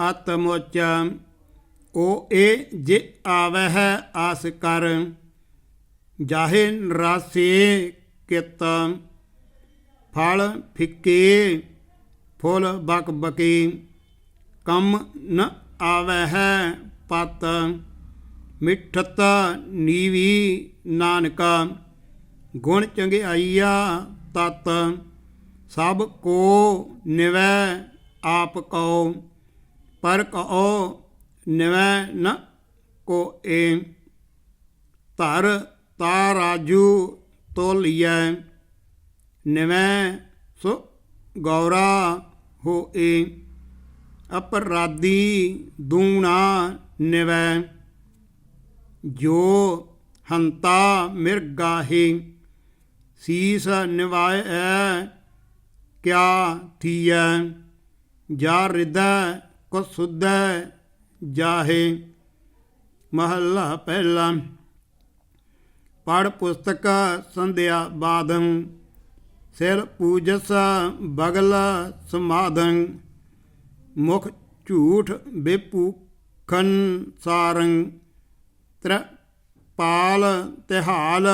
ਆਤਮੋਚ। ਓ ਏ ਜੇ ਆਵਹਿ ਆਸ ਕਰ, ਜਾਹੇ ਨਰਾਸੇ ਕਿਤ, ਫਲ ਫਿੱਕੇ, ਫੁੱਲ ਬਕ ਬਕੀ। ਕੰਮ ਨ ਆਵਹਿ ਪਤ, ਮਿੱਠਤ ਨੀਵੀ ਨਾਨਕਾ। ਗੁਣ ਚੰਗਿਆਈਆ ਤਤ, ਸਭ ਕੋ ਨਿਵੈ ਆਪ ਕਉ। ਪਰ ਕਉ ਨਿਵੈ ਨ ਕੋ ਏ। ਧਰ ਤਾ ਰਾਜੂ ਤੋਲੀਐ ਨਿਵੈ ਸੋ ਗੌਰਾ ਹੋਏ ਅਪਰਾਧੀ ਦੂਣਾ ਨਿਵੈ। ਜੋ ਹੰਤਾ ਮਿਰਗਾਹੇ ਸੀਸ ਨਿਵਾਇਐ ਕਿਆ ਥੀਐ। ਜਾ ਰਿਦੈ ਕੋ ਸੁਧੈ ਜਾਹੇ। ਮਹੱਲਾ ਪਹਿਲਾ। ਪੜ ਪੁਸਤਕ ਸੰਧਿਆ ਬਾਦੰ। ਸਿਰ ਪੂਜਸ ਬਗਲ ਸਮਾਦੰ। ਮੁਖ ਝੂਠ ਬੇਪੂਖਨ ਸਾਰੰ। ਤ੍ਰ ਪਾਲ ਤਿਹਾਲ